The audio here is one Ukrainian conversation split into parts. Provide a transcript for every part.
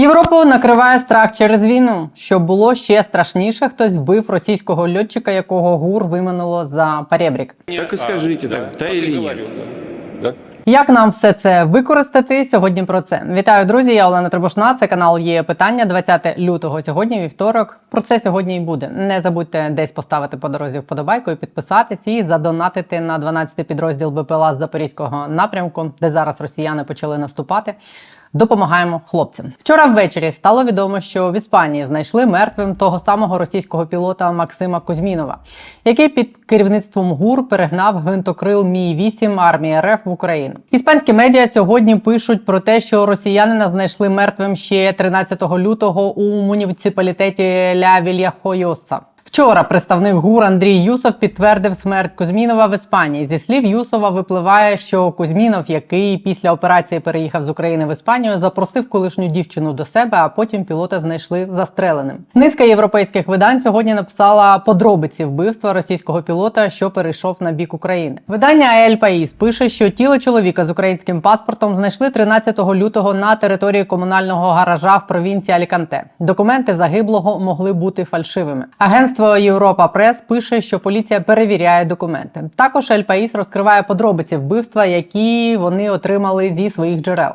Європу накриває страх через війну. Що було ще страшніше, хтось вбив російського льотчика, якого гур виманило за перебрік. Так скажите, да, да или нет. Да? Як нам все це використати сьогодні? Про це вітаю, друзі. Я Олена Требушна. Це канал є питання 20 лютого. Сьогодні вівторок. Про це сьогодні і буде. Не забудьте десь поставити по дорозі вподобайку і підписатись і задонатити на 12-й підрозділ БПЛА з запорізького напрямку, де зараз росіяни почали наступати. Допомагаємо хлопцям. Вчора ввечері стало відомо, що в Іспанії знайшли мертвим того самого російського пілота Максима Кузьмінова, який під керівництвом ГУР перегнав гвинтокрил Мі 8 армії РФ в Україну. Іспанські медіа сьогодні пишуть про те, що росіянина знайшли мертвим ще 13 лютого у муніципалітеті Ля Вільяхойоса. Вчора представник ГУР Андрій Юсов підтвердив смерть Кузьмінова в Іспанії. Зі слів Юсова випливає, що Кузьмінов, який після операції переїхав з України в Іспанію, запросив колишню дівчину до себе, а потім пілота знайшли застреленим. Низка європейських видань сьогодні написала подробиці вбивства російського пілота, що перейшов на бік України. Видання Ель Паїс пише, що тіло чоловіка з українським паспортом знайшли 13 лютого на території комунального гаража в провінції Аліканте. Документи загиблого могли бути фальшивими. Агентство Європа Прес пише, що поліція перевіряє документи. Також Ель Паїс розкриває подробиці вбивства, які вони отримали зі своїх джерел.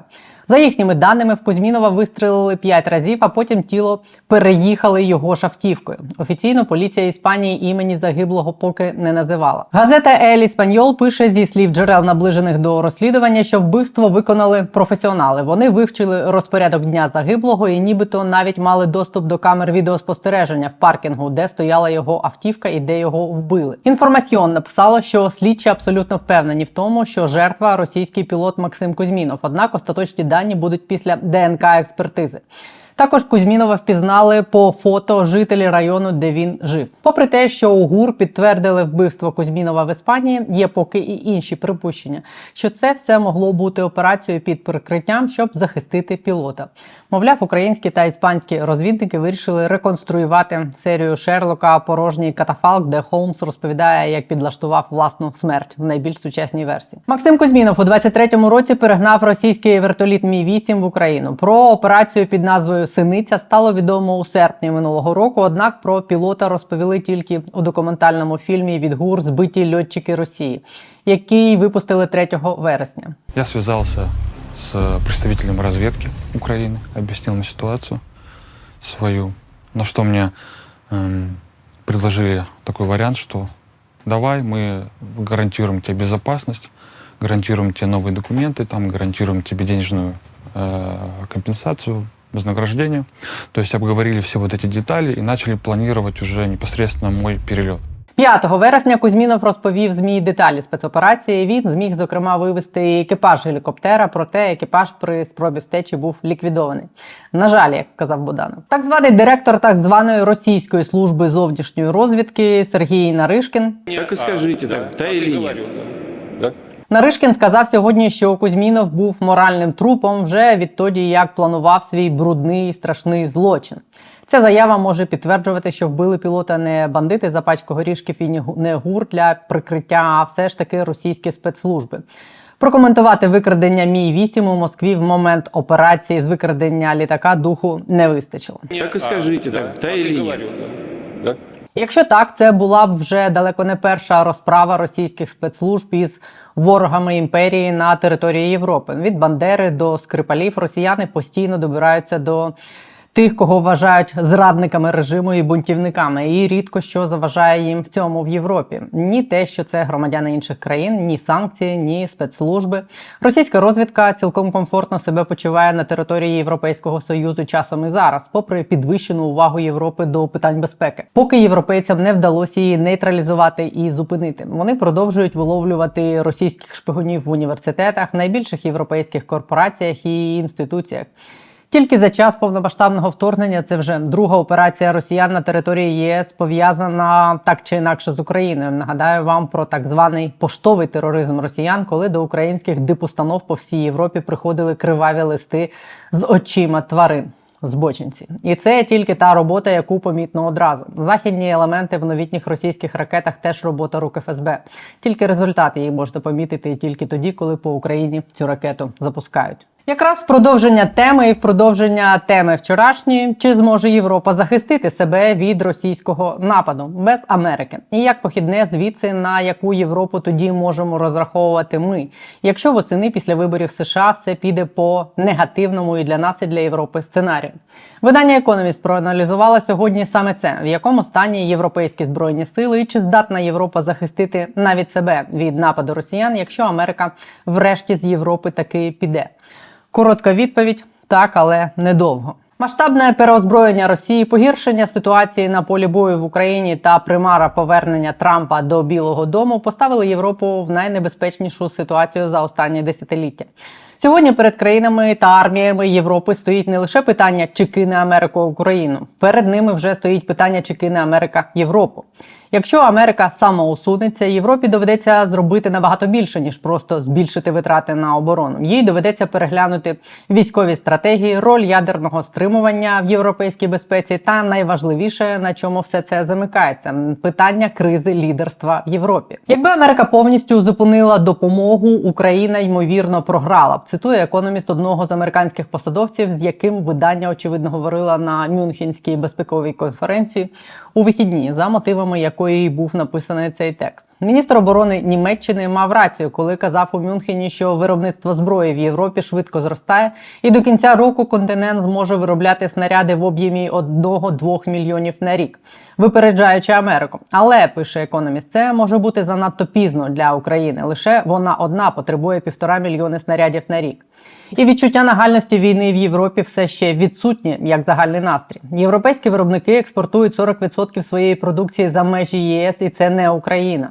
За їхніми даними, в Кузьмінова вистрелили 5 разів, а потім тіло переїхали його шавтівкою. Офіційно поліція Іспанії імені загиблого поки не називала. Газета Ель Іспаньол пише зі слів джерел, наближених до розслідування, що вбивство виконали професіонали. Вони вивчили розпорядок дня загиблого і нібито навіть мали доступ до камер відеоспостереження в паркінгу, де стояла його автівка і де його вбили. Інформаціон написало, що слідчі абсолютно впевнені в тому, що жертва російський пілот Максим Кузьмінов. Однак остаточні дані будуть після ДНК експертизи. Також Кузьмінова впізнали по фото жителі району, де він жив. Попри те, що у ГУР підтвердили вбивство Кузьмінова в Іспанії, є поки і інші припущення, що це все могло бути операцією під прикриттям, щоб захистити пілота. Мовляв, українські та іспанські розвідники вирішили реконструювати серію Шерлока порожній катафалк, де Холмс розповідає, як підлаштував власну смерть в найбільш сучасній версії. Максим Кузьмінов у 23-му році перегнав російський вертоліт Мі 8 в Україну. Про операцію під назвою Синиця стало відомо у серпні минулого року. Однак про пілота розповіли тільки у документальному фільмі від ГУР Збиті льотчики Росії, який випустили 3 вересня. Я связался с представителем разведки Украины, объяснил ему ситуацию свою, на что мне эм, предложили такой вариант, что давай мы гарантируем тебе безопасность, гарантируем тебе новые документы, там гарантируем тебе денежную э, компенсацию, вознаграждение. То есть обговорили все вот эти детали и начали планировать уже непосредственно мой перелет. 5 вересня Кузьмінов розповів ЗМІ деталі спецоперації. Він зміг зокрема вивести екіпаж гелікоптера, проте екіпаж при спробі втечі був ліквідований. На жаль, як сказав Буданов. Так званий директор так званої російської служби зовнішньої розвідки Сергій Наришкін Так и скажите, да, да или нет. Да? Наришкін сказав сьогодні, що Кузьмінов був моральним трупом вже відтоді, як планував свій брудний і страшний злочин. Ця заява може підтверджувати, що вбили пілота не бандити за пачку горішків і не гур для прикриття, а все ж таки російські спецслужби. Прокоментувати викрадення Мі 8 у Москві в момент операції з викрадення літака духу не вистачило. Так и скажите, да, да или нет. Да? Якщо так, це була б вже далеко не перша розправа російських спецслужб із ворогами імперії на території Європи. Від Бандери до Скрипалів росіяни постійно добираються до тих, кого вважають зрадниками режиму і бунтівниками, і рідко що заважає їм в цьому в Європі. Ні те, що це громадяни інших країн, ні санкції, ні спецслужби. Російська розвідка цілком комфортно себе почуває на території Європейського союзу часом і зараз, попри підвищену увагу Європи до питань безпеки. Поки європейцям не вдалося її нейтралізувати і зупинити. Вони продовжують виловлювати російських шпигунів в університетах, найбільших європейських корпораціях і інституціях. Тільки за час повномасштабного вторгнення це вже друга операція росіян на території ЄС пов'язана так чи інакше з Україною. Нагадаю вам про так званий поштовий тероризм росіян, коли до українських дипустанов по всій Європі приходили криваві листи з очима тварин. Збочинці, і це тільки та робота, яку помітно одразу. Західні елементи в новітніх російських ракетах теж робота рук ФСБ. Тільки результати її можна помітити тільки тоді, коли по Україні цю ракету запускають. Якраз в продовження теми і в продовження теми вчорашньої, чи зможе Європа захистити себе від російського нападу? Без Америки, і як похідне звідси на яку Європу тоді можемо розраховувати ми, якщо восени після виборів США все піде по негативному і для нас, і для Європи сценарію. Видання Економіст проаналізувало сьогодні саме це, в якому стані європейські збройні сили, і чи здатна Європа захистити навіть себе від нападу росіян, якщо Америка врешті з Європи таки піде. Коротка відповідь так, але недовго. Масштабне переозброєння Росії, погіршення ситуації на полі бою в Україні та примара повернення Трампа до Білого Дому поставили Європу в найнебезпечнішу ситуацію за останні десятиліття. Сьогодні перед країнами та арміями Європи стоїть не лише питання, чи кине Америка Україну. Перед ними вже стоїть питання, чи кине Америка Європу. Якщо Америка самоусунеться, Європі доведеться зробити набагато більше ніж просто збільшити витрати на оборону. Їй доведеться переглянути військові стратегії, роль ядерного стримування в європейській безпеці, та найважливіше, на чому все це замикається питання кризи лідерства в Європі. Якби Америка повністю зупинила допомогу, Україна ймовірно програла. Цитує економіст одного з американських посадовців, з яким видання очевидно говорила на Мюнхенській безпековій конференції у вихідні, за мотивами якої й був написаний цей текст. Міністр оборони Німеччини мав рацію, коли казав у Мюнхені, що виробництво зброї в Європі швидко зростає, і до кінця року континент зможе виробляти снаряди в об'ємі 1-2 мільйонів на рік, випереджаючи Америку. Але пише економіст, це може бути занадто пізно для України. Лише вона одна потребує півтора мільйони снарядів на рік. І відчуття нагальності війни в Європі все ще відсутнє як загальний настрій. Європейські виробники експортують 40% своєї продукції за межі ЄС, і це не Україна.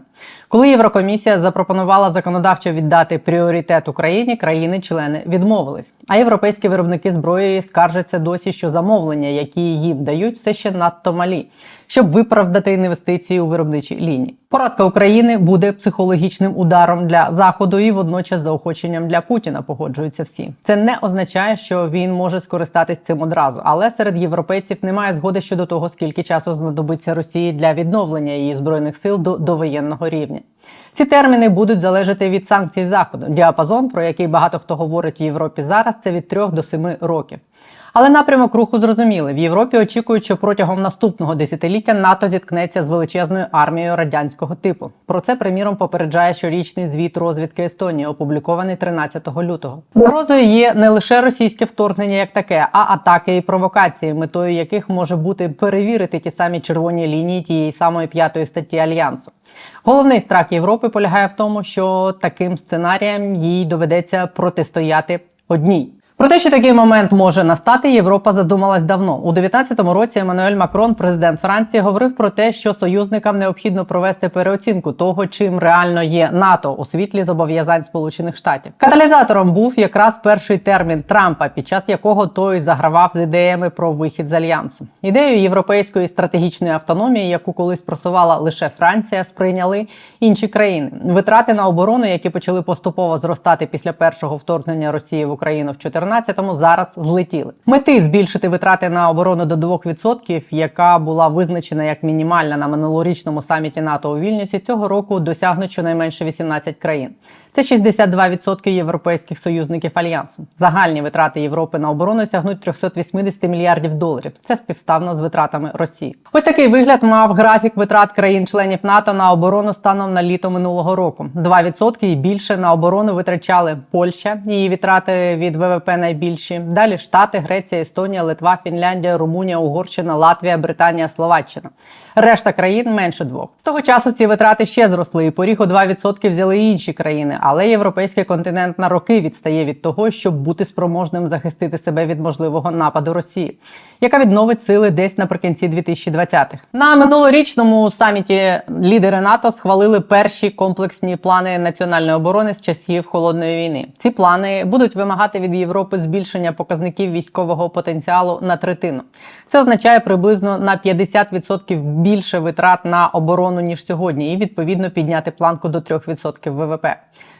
Коли Єврокомісія запропонувала законодавчо віддати пріоритет Україні, країни-члени відмовились. А європейські виробники зброї скаржаться досі, що замовлення, які їм дають, все ще надто малі, щоб виправдати інвестиції у виробничі лінії. Поразка України буде психологічним ударом для заходу і водночас заохоченням для Путіна. Погоджуються всі. Це не означає, що він може скористатись цим одразу, але серед європейців немає згоди щодо того, скільки часу знадобиться Росії для відновлення її збройних сил до довоєнного рівня. Ці терміни будуть залежати від санкцій заходу. Діапазон, про який багато хто говорить в Європі зараз, це від 3 до 7 років. Але напрямок руху зрозумілий. В Європі очікують, що протягом наступного десятиліття НАТО зіткнеться з величезною армією радянського типу. Про це, приміром, попереджає щорічний звіт розвідки Естонії, опублікований 13 лютого. Загрозою є не лише російське вторгнення як таке, а атаки і провокації, метою яких може бути перевірити ті самі червоні лінії тієї самої п'ятої статті альянсу. Головний страх Європи полягає в тому, що таким сценаріям їй доведеться протистояти одній. Про те, що такий момент може настати, Європа задумалась давно. У 19-му році Еммануель Макрон, президент Франції, говорив про те, що союзникам необхідно провести переоцінку того, чим реально є НАТО у світлі зобов'язань Сполучених Штатів. Каталізатором був якраз перший термін Трампа, під час якого той загравав з ідеями про вихід з альянсу. Ідею європейської стратегічної автономії, яку колись просувала лише Франція, сприйняли інші країни. Витрати на оборону, які почали поступово зростати після першого вторгнення Росії в Україну в 2014 14-му зараз злетіли. Мети збільшити витрати на оборону до 2%, яка була визначена як мінімальна на минулорічному саміті НАТО у Вільнюсі, цього року досягнуть щонайменше 18 країн. Це 62% європейських союзників альянсу. Загальні витрати Європи на оборону сягнуть 380 мільярдів доларів. Це співставно з витратами Росії. Ось такий вигляд мав графік витрат країн-членів НАТО на оборону станом на літо минулого року. 2% і більше на оборону витрачали Польща. Її витрати від ВВП найбільші. Далі Штати, Греція, Естонія, Литва, Фінляндія, Румунія, Угорщина, Латвія, Британія, Словаччина. Решта країн менше двох. З того часу ці витрати ще зросли. і Поріг у 2% взяли інші країни, але європейський континент на роки відстає від того, щоб бути спроможним захистити себе від можливого нападу Росії, яка відновить сили десь наприкінці 2020-х. На минулорічному саміті лідери НАТО схвалили перші комплексні плани національної оборони з часів холодної війни. Ці плани будуть вимагати від Європи збільшення показників військового потенціалу на третину. Це означає приблизно на 50% більше витрат на оборону ніж сьогодні, і відповідно підняти планку до 3% ВВП.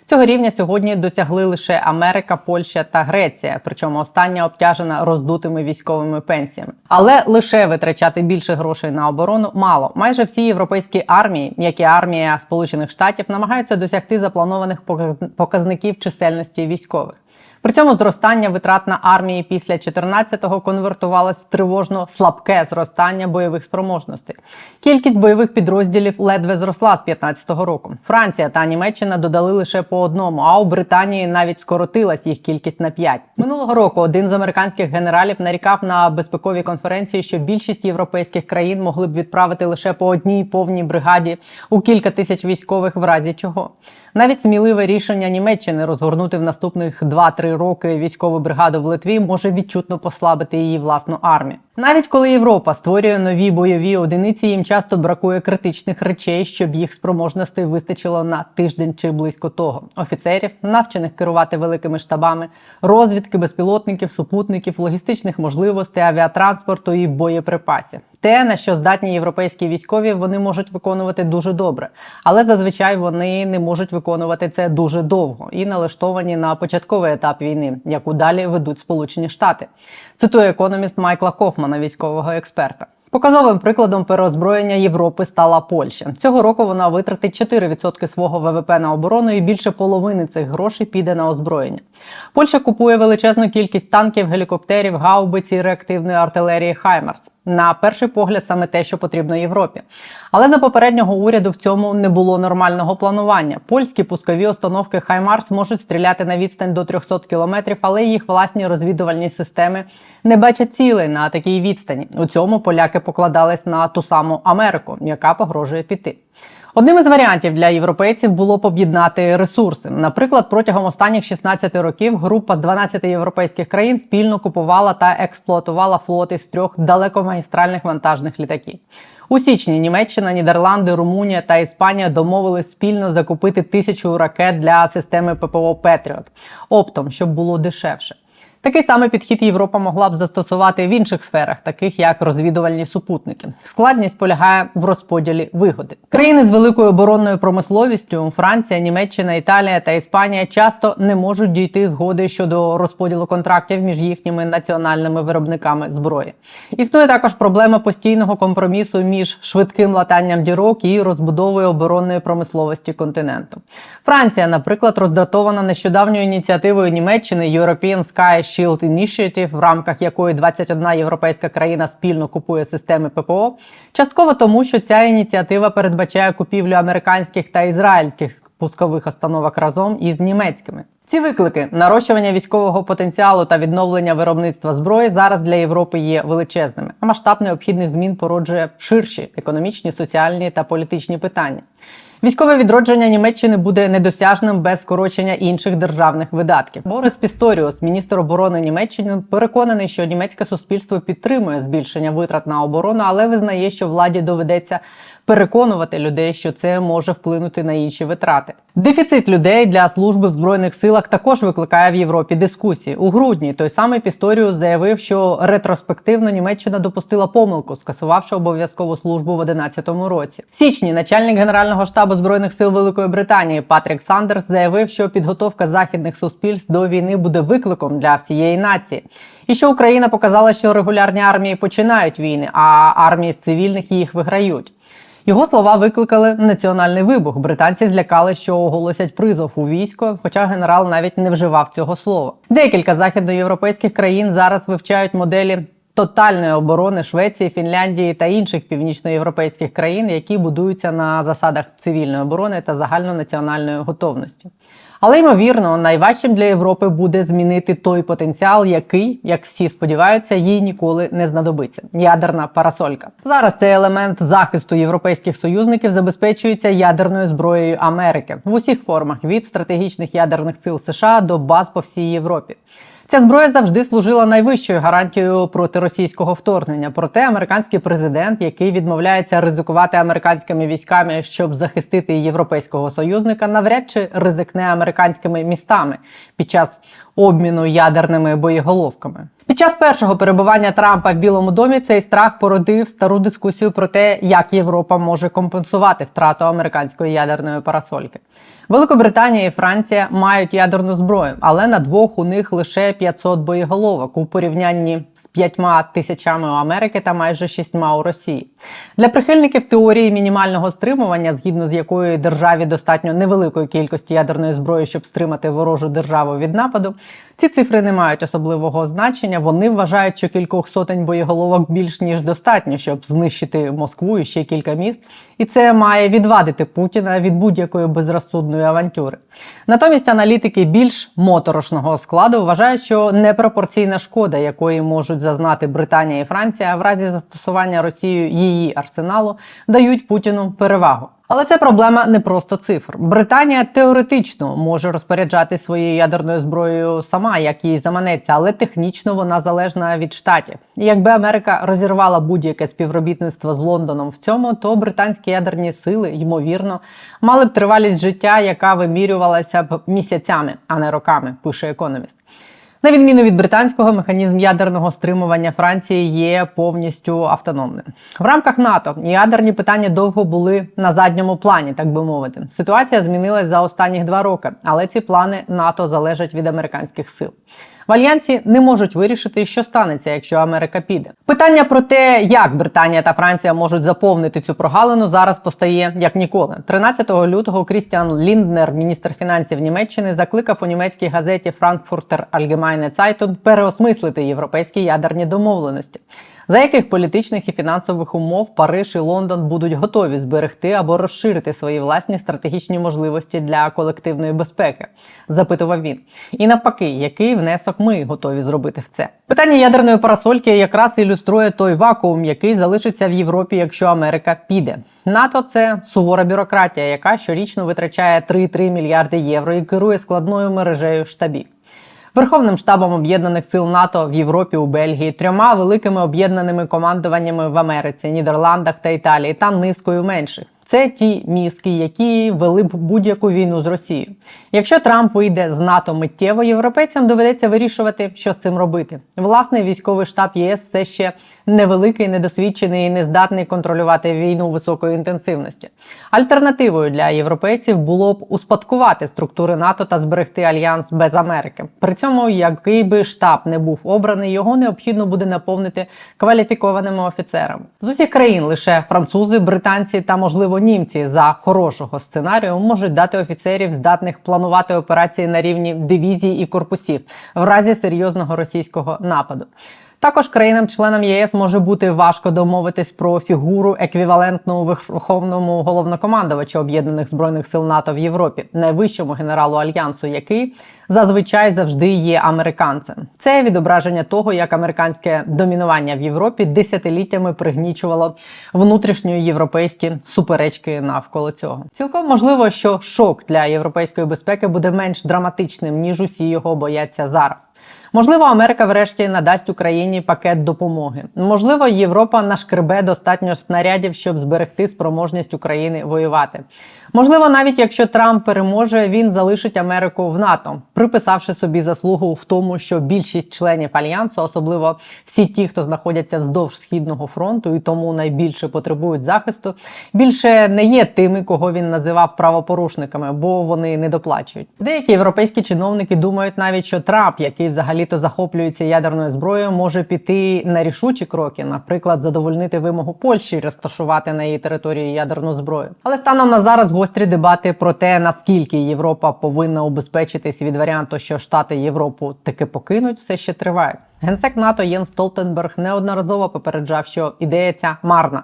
Цього рівня сьогодні досягли лише Америка, Польща та Греція, причому остання обтяжена роздутими військовими пенсіями. Але лише витрачати більше грошей на оборону мало. Майже всі європейські армії, як і армія Сполучених Штатів, намагаються досягти запланованих показників чисельності військових. При цьому зростання витрат на армії після 14-го конвертувалось в тривожно слабке зростання бойових спроможностей. Кількість бойових підрозділів ледве зросла з 15-го року. Франція та Німеччина додали лише по одному, а у Британії навіть скоротилась їх кількість на 5. Минулого року один з американських генералів нарікав на безпековій конференції, що більшість європейських країн могли б відправити лише по одній повній бригаді у кілька тисяч військових в разі чого. Навіть сміливе рішення Німеччини розгорнути в наступних 2-3 роки військову бригаду в Литві може відчутно послабити її власну армію. Навіть коли Європа створює нові бойові одиниці, їм часто бракує критичних речей, щоб їх спроможностей вистачило на тиждень чи близько того. Офіцерів, навчених керувати великими штабами, розвідки, безпілотників, супутників, логістичних можливостей, авіатранспорту і боєприпасів. Те, на що здатні європейські військові, вони можуть виконувати дуже добре, але зазвичай вони не можуть виконувати це дуже довго і налаштовані на початковий етап війни, яку далі ведуть Сполучені Штати. Цитує економіст Майкла Кофмана, військового експерта. Показовим прикладом переозброєння Європи стала Польща. Цього року вона витратить 4% свого ВВП на оборону, і більше половини цих грошей піде на озброєння. Польща купує величезну кількість танків, гелікоптерів, гаубиці і реактивної артилерії Хаймарс. На перший погляд, саме те, що потрібно Європі. Але за попереднього уряду в цьому не було нормального планування. Польські пускові установки Хаймарс можуть стріляти на відстань до 300 кілометрів, але їх власні розвідувальні системи не бачать цілей на такій відстані. У цьому поляки покладались на ту саму Америку, яка погрожує піти. Одним із варіантів для європейців було б об'єднати ресурси. Наприклад, протягом останніх 16 років група з 12 європейських країн спільно купувала та експлуатувала флоти з трьох далекомагістральних вантажних літаків. У січні Німеччина, Нідерланди, Румунія та Іспанія домовились спільно закупити тисячу ракет для системи ППО Петріот оптом, щоб було дешевше. Такий самий підхід Європа могла б застосувати в інших сферах, таких як розвідувальні супутники. Складність полягає в розподілі вигоди. Країни з великою оборонною промисловістю Франція, Німеччина, Італія та Іспанія часто не можуть дійти згоди щодо розподілу контрактів між їхніми національними виробниками зброї. Існує також проблема постійного компромісу між швидким латанням дірок і розбудовою оборонної промисловості континенту. Франція, наприклад, роздратована нещодавньою ініціативою Німеччини European Sky Shield Initiative, в рамках якої 21 європейська країна спільно купує системи ППО, частково тому, що ця ініціатива передбачає купівлю американських та ізраїльських пускових установок разом із німецькими. Ці виклики нарощування військового потенціалу та відновлення виробництва зброї зараз для Європи є величезними. Масштаб необхідних змін породжує ширші економічні, соціальні та політичні питання. Військове відродження Німеччини буде недосяжним без скорочення інших державних видатків. Борис Пісторіус, міністр оборони Німеччини, переконаний, що німецьке суспільство підтримує збільшення витрат на оборону, але визнає, що владі доведеться переконувати людей, що це може вплинути на інші витрати. Дефіцит людей для служби в збройних силах також викликає в Європі дискусії. У грудні той самий Пісторіус заявив, що ретроспективно Німеччина допустила помилку, скасувавши обов'язкову службу в 2011 році. В січні начальник генерального штабу збройних сил Великої Британії Патрік Сандерс заявив, що підготовка західних суспільств до війни буде викликом для всієї нації. І що Україна показала, що регулярні армії починають війни, а армії з цивільних їх виграють. Його слова викликали національний вибух. Британці злякали, що оголосять призов у військо, хоча генерал навіть не вживав цього слова. Декілька західноєвропейських країн зараз вивчають моделі. Тотальної оборони Швеції, Фінляндії та інших північноєвропейських країн, які будуються на засадах цивільної оборони та загальнонаціональної готовності. Але ймовірно, найважчим для Європи буде змінити той потенціал, який, як всі сподіваються, їй ніколи не знадобиться ядерна парасолька. Зараз цей елемент захисту європейських союзників забезпечується ядерною зброєю Америки в усіх формах від стратегічних ядерних сил США до баз по всій Європі. Ця зброя завжди служила найвищою гарантією проти російського вторгнення. Проте американський президент, який відмовляється ризикувати американськими військами, щоб захистити європейського союзника, навряд чи ризикне американськими містами під час обміну ядерними боєголовками. Під час першого перебування Трампа в Білому домі цей страх породив стару дискусію про те, як Європа може компенсувати втрату американської ядерної парасольки. Великобританія і Франція мають ядерну зброю, але на двох у них лише 500 боєголовок у порівнянні з п'ятьма тисячами у Америки та майже шістьма у Росії. Для прихильників теорії мінімального стримування, згідно з якою державі достатньо невеликої кількості ядерної зброї, щоб стримати ворожу державу від нападу, ці цифри не мають особливого значення. Вони вважають, що кількох сотень боєголовок більш ніж достатньо, щоб знищити Москву і ще кілька міст, і це має відвадити Путіна від будь-якої безрозсудної авантюри. Натомість аналітики більш моторошного складу вважають, що непропорційна шкода, якої можуть зазнати Британія і Франція в разі застосування Росією її арсеналу, дають Путіну перевагу. Але це проблема не просто цифр. Британія теоретично може розпоряджати своєю ядерною зброєю сама, як їй заманеться, але технічно вона залежна від штатів. І якби Америка розірвала будь-яке співробітництво з Лондоном в цьому, то британські ядерні сили, ймовірно, мали б тривалість життя, яка вимірювалася б місяцями, а не роками, пише економіст. На відміну від британського, механізм ядерного стримування Франції є повністю автономним. В рамках НАТО ядерні питання довго були на задньому плані, так би мовити. Ситуація змінилась за останні два роки, але ці плани НАТО залежать від американських сил. В альянсі не можуть вирішити, що станеться, якщо Америка піде. Питання про те, як Британія та Франція можуть заповнити цю прогалину, зараз постає як ніколи. 13 лютого Крістіан Лінднер, міністр фінансів Німеччини, закликав у німецькій газеті Frankfurter Allgemeine Zeitung переосмислити європейські ядерні домовленості. За яких політичних і фінансових умов Париж і Лондон будуть готові зберегти або розширити свої власні стратегічні можливості для колективної безпеки? запитував він. І навпаки, який внесок ми готові зробити в це? Питання ядерної парасольки якраз ілюструє той вакуум, який залишиться в Європі, якщо Америка піде. НАТО це сувора бюрократія, яка щорічно витрачає 3,3 мільярди євро і керує складною мережею штабів. Верховним штабом об'єднаних сил НАТО в Європі у Бельгії, трьома великими об'єднаними командуваннями в Америці, Нідерландах та Італії та низкою менших. Це ті мізки, які вели б будь-яку війну з Росією. Якщо Трамп вийде з НАТО миттєво, європейцям доведеться вирішувати, що з цим робити. Власний військовий штаб ЄС все ще невеликий, недосвідчений і не здатний контролювати війну високої інтенсивності. Альтернативою для європейців було б успадкувати структури НАТО та зберегти альянс без Америки. При цьому, який би штаб не був обраний, його необхідно буде наповнити кваліфікованими офіцерами. З усіх країн лише французи, британці та, можливо, німці за хорошого сценарію можуть дати офіцерів, здатних планувати операції на рівні дивізій і корпусів в разі серйозного російського нападу. Також країнам-членам ЄС може бути важко домовитись про фігуру еквівалентну верховному головнокомандувачу об'єднаних збройних сил НАТО в Європі, найвищому генералу альянсу, який зазвичай завжди є американцем. Це відображення того, як американське домінування в Європі десятиліттями пригнічувало внутрішньоєвропейські суперечки навколо цього. Цілком можливо, що шок для європейської безпеки буде менш драматичним ніж усі його бояться зараз. Можливо, Америка врешті надасть Україні пакет допомоги. Можливо, Європа нашкребе достатньо снарядів, щоб зберегти спроможність України воювати. Можливо, навіть якщо Трамп переможе, він залишить Америку в НАТО, приписавши собі заслугу в тому, що більшість членів альянсу, особливо всі ті, хто знаходяться вздовж східного фронту і тому найбільше потребують захисту, більше не є тими, кого він називав правопорушниками, бо вони не доплачують. Деякі європейські чиновники думають навіть, що Трамп, який взагалі-то захоплюється ядерною зброєю, може піти на рішучі кроки, наприклад, задовольнити вимогу Польщі розташувати на її території ядерну зброю. Але станом на зараз гострі дебати про те, наскільки Європа повинна убезпечитись від варіанту, що Штати Європу таки покинуть, все ще тривають. Генсек НАТО Єн Столтенберг неодноразово попереджав, що ідея ця марна.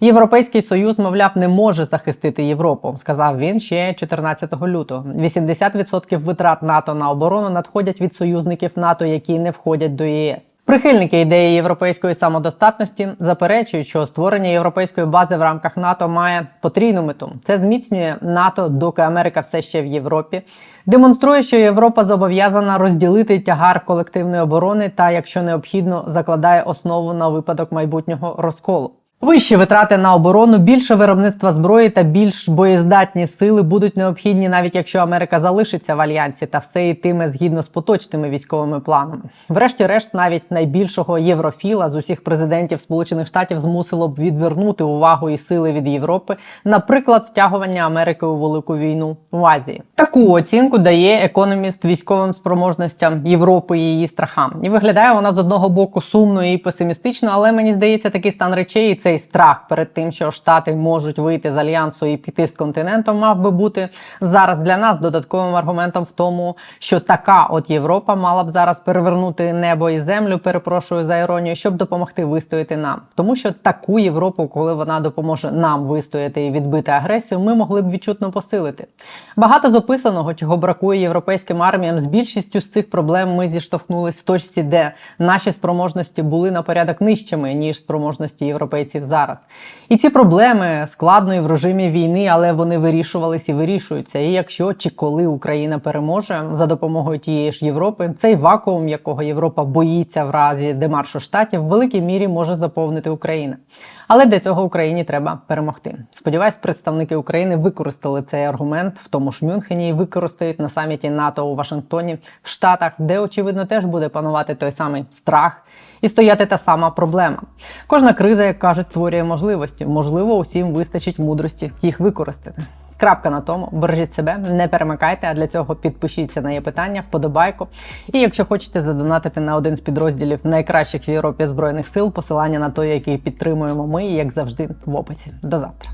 Європейський союз, мовляв, не може захистити Європу, сказав він ще 14 лютого. 80% витрат НАТО на оборону надходять від союзників НАТО, які не входять до ЄС. Прихильники ідеї європейської самодостатності заперечують, що створення європейської бази в рамках НАТО має потрійну мету. Це зміцнює НАТО, доки Америка все ще в Європі, демонструє, що Європа зобов'язана розділити тягар колективної оборони та, якщо необхідно, закладає основу на випадок майбутнього розколу. Вищі витрати на оборону, більше виробництва зброї та більш боєздатні сили будуть необхідні, навіть якщо Америка залишиться в альянсі, та все йтиме згідно з поточними військовими планами. Врешті-решт, навіть найбільшого єврофіла з усіх президентів Сполучених Штатів змусило б відвернути увагу і сили від Європи, наприклад, втягування Америки у велику війну в Азії. Таку оцінку дає економіст військовим спроможностям Європи і її страхам. І виглядає вона з одного боку сумно і песимістично, але мені здається, такий стан речей і цей страх перед тим, що Штати можуть вийти з альянсу і піти з континентом, мав би бути зараз для нас додатковим аргументом в тому, що така от Європа мала б зараз перевернути небо і землю. Перепрошую за іронію, щоб допомогти вистояти нам, тому що таку Європу, коли вона допоможе нам вистояти і відбити агресію, ми могли б відчутно посилити. Багато з описаного, чого бракує європейським арміям, з більшістю з цих проблем ми зіштовхнулись в точці, де наші спроможності були на порядок нижчими ніж спроможності європейців зараз. І ці проблеми складно і в режимі війни, але вони вирішувались і вирішуються. І якщо чи коли Україна переможе за допомогою тієї ж Європи, цей вакуум, якого Європа боїться в разі демаршу штатів, в великій мірі може заповнити Україна. Але для цього Україні треба перемогти. Сподіваюсь, представники України використали цей аргумент в тому ж Мюнхені і використають на саміті НАТО у Вашингтоні в Штатах, де очевидно теж буде панувати той самий страх і стояти та сама проблема. Кожна криза, як кажуть, створює можливості. Можливо, усім вистачить мудрості їх використати. Крапка на тому, бережіть себе, не перемикайте. А для цього підпишіться на є питання, вподобайку. І якщо хочете задонатити на один з підрозділів найкращих в Європі збройних сил, посилання на той, який підтримуємо ми, як завжди, в описі. До завтра.